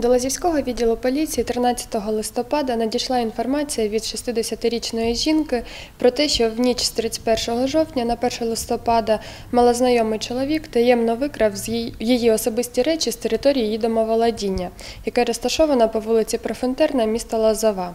До Лазівського відділу поліції 13 листопада надійшла інформація від 60-річної жінки про те, що в ніч з 31 жовтня на 1 листопада малознайомий чоловік таємно викрав її- особисті речі з території її домоволодіння, яке розташовано по вулиці Профонтерна міста Лозова,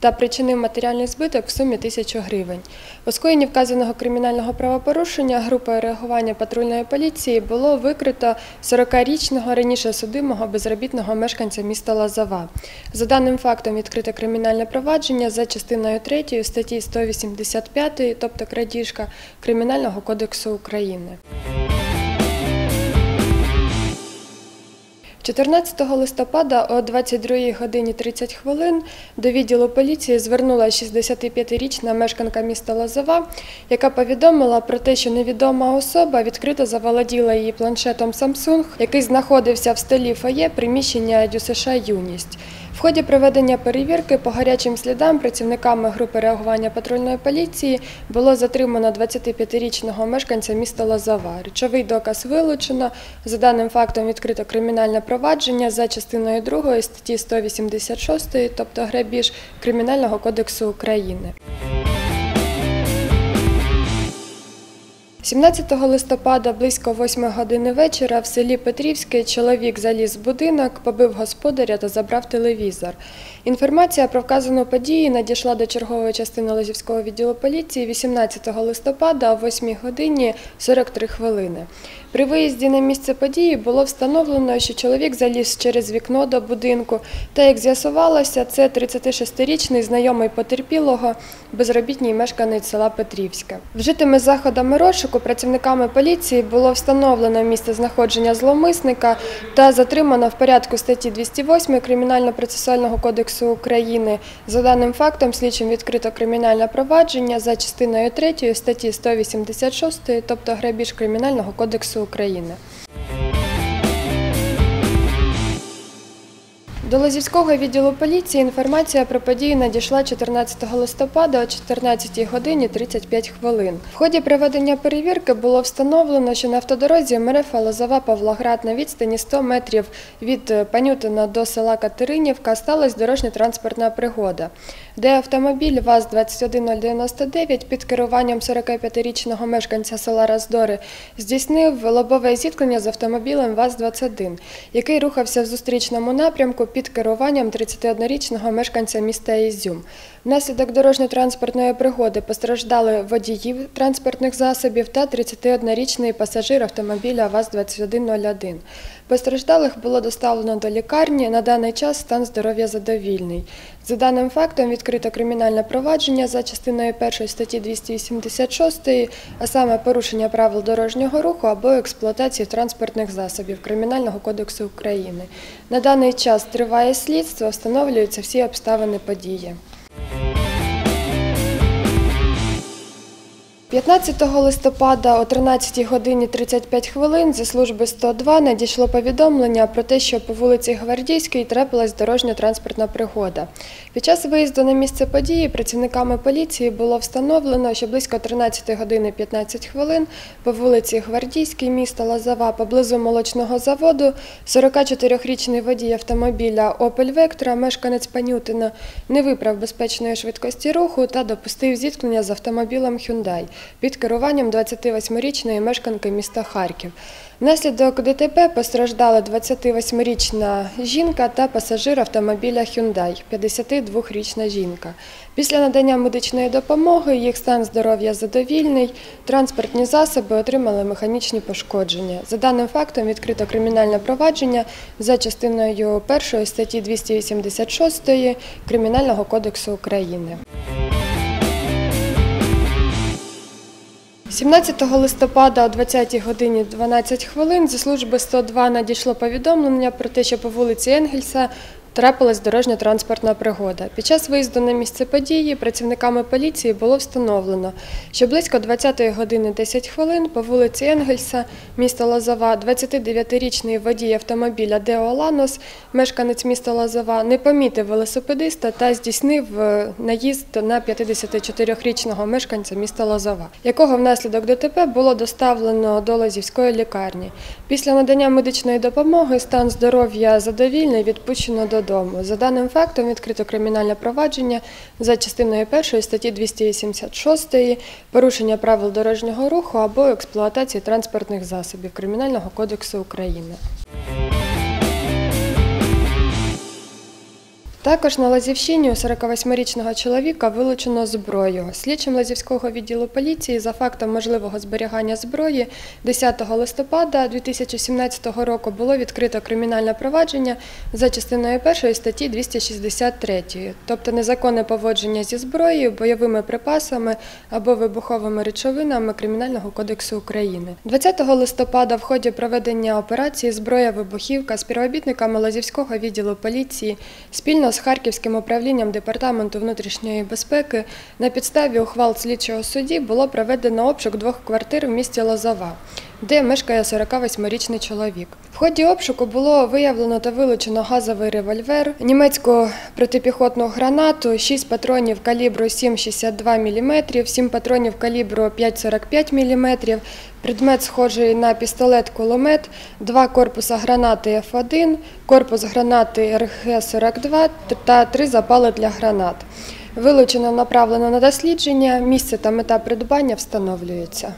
та причинив матеріальний збиток в сумі 1000 гривень. У скоєнні вказаного кримінального правопорушення групою реагування патрульної поліції було викрито 40-річного раніше судимого безробітного мешканця міста Лазава. За даним фактом відкрите кримінальне провадження за частиною 3 статті 185, тобто крадіжка Кримінального кодексу України. 14 листопада о 22 годині 30 хвилин до відділу поліції звернулася 65-річна мешканка міста Лозова, яка повідомила про те, що невідома особа відкрито заволоділа її планшетом Samsung, який знаходився в столі фоє приміщення ДЮСШ Юність. В ході проведення перевірки по гарячим слідам працівниками групи реагування патрульної поліції було затримано 25-річного мешканця міста Лозова. Речовий доказ вилучено. За даним фактом відкрито кримінальне провадження за частиною 2 статті 186, тобто грабіж Кримінального кодексу України. 17 листопада близько 8 години вечора в селі Петрівське чоловік заліз в будинок, побив господаря та забрав телевізор. Інформація про вказану подію надійшла до чергової частини Лозівського відділу поліції 18 листопада о 8 годині 43 хвилини. При виїзді на місце події було встановлено, що чоловік заліз через вікно до будинку, та як з'ясувалося, це 36-річний знайомий потерпілого, безробітній мешканець села Петрівське. Вжитими заходами розшуку працівниками поліції було встановлено місце знаходження зловмисника та затримано в порядку статті 208 Кримінально-процесуального кодексу України. За даним фактом, слідчим відкрито кримінальне провадження за частиною 3 статті 186, тобто грабіж Кримінального кодексу України. До Лозівського відділу поліції інформація про подію надійшла 14 листопада о 14 годині 35 хвилин. В ході проведення перевірки було встановлено, що на автодорозі Мерефа Лозова Павлоград на відстані 100 метрів від е, Панютина до села Катеринівка сталася дорожньо-транспортна пригода, де автомобіль ВАЗ-21099 під керуванням 45-річного мешканця села Раздори здійснив лобове зіткнення з автомобілем ВАЗ-21, який рухався в зустрічному напрямку під керуванням 31-річного мешканця міста Ізюм. Внаслідок дорожньо-транспортної пригоди постраждали водіїв транспортних засобів та 31-річний пасажир автомобіля ВАЗ-2101. Постраждалих було доставлено до лікарні. На даний час стан здоров'я задовільний. За даним фактом відкрито кримінальне провадження за частиною 1 статті 286, а саме порушення правил дорожнього руху або експлуатації транспортних засобів Кримінального кодексу України. На даний час триває слідство, встановлюються всі обставини події. 15 листопада о 13 годині 35 хвилин зі служби 102 надійшло повідомлення про те, що по вулиці Гвардійській трапилась дорожньо-транспортна пригода. Під час виїзду на місце події працівниками поліції було встановлено, що близько 13 години 15 хвилин по вулиці Гвардійській міста Лозова поблизу молочного заводу 44-річний водій автомобіля Opel Vectra, мешканець Панютина, не виправ безпечної швидкості руху та допустив зіткнення з автомобілем Hyundai під керуванням 28-річної мешканки міста Харків. Внаслідок ДТП постраждала 28-річна жінка та пасажир автомобіля Hyundai, 52-річна жінка. Після надання медичної допомоги їх стан здоров'я задовільний, транспортні засоби отримали механічні пошкодження. За даним фактом відкрито кримінальне провадження за частиною 1 статті 286 Кримінального кодексу України. 17 листопада о 20 годині 12 хвилин зі служби 102 надійшло повідомлення про те, що по вулиці Енгельса трапилась дорожньо-транспортна пригода. Під час виїзду на місце події працівниками поліції було встановлено, що близько 20 години 10 хвилин по вулиці Енгельса, міста Лозова, 29-річний водій автомобіля Део Ланос, мешканець міста Лозова, не помітив велосипедиста та здійснив е, наїзд на 54-річного мешканця міста Лозова, якого внаслідок ДТП було доставлено до Лозівської лікарні. Після надання медичної допомоги стан здоров'я задовільний, відпущено додому. За даним фактом відкрито кримінальне провадження за частиною 1 статті 286 порушення правил дорожнього руху або експлуатації транспортних засобів Кримінального кодексу України. Також на Лазівщині у 48-річного чоловіка вилучено зброю. Слідчим Лазівського відділу поліції за фактом можливого зберігання зброї 10 листопада 2017 року було відкрито кримінальне провадження за частиною 1 статті 263, тобто незаконне поводження зі зброєю, бойовими припасами або вибуховими речовинами Кримінального кодексу України. 20 листопада в ході проведення операції зброя вибухівка співробітниками Лазівського відділу поліції спільно з Харківським управлінням Департаменту внутрішньої безпеки на підставі ухвал слідчого судді було проведено обшук двох квартир в місті Лозова, де мешкає 48-річний чоловік. В ході обшуку було виявлено та вилучено газовий револьвер, німецьку протипіхотну гранату, 6 патронів калібру 7,62 мм, 7 патронів калібру 5,45 мм, предмет схожий на пістолет-кулемет, два корпуса гранати F1, корпус гранати РГ-42 та три запали для гранат. Вилучено направлено на дослідження, місце та мета придбання встановлюється.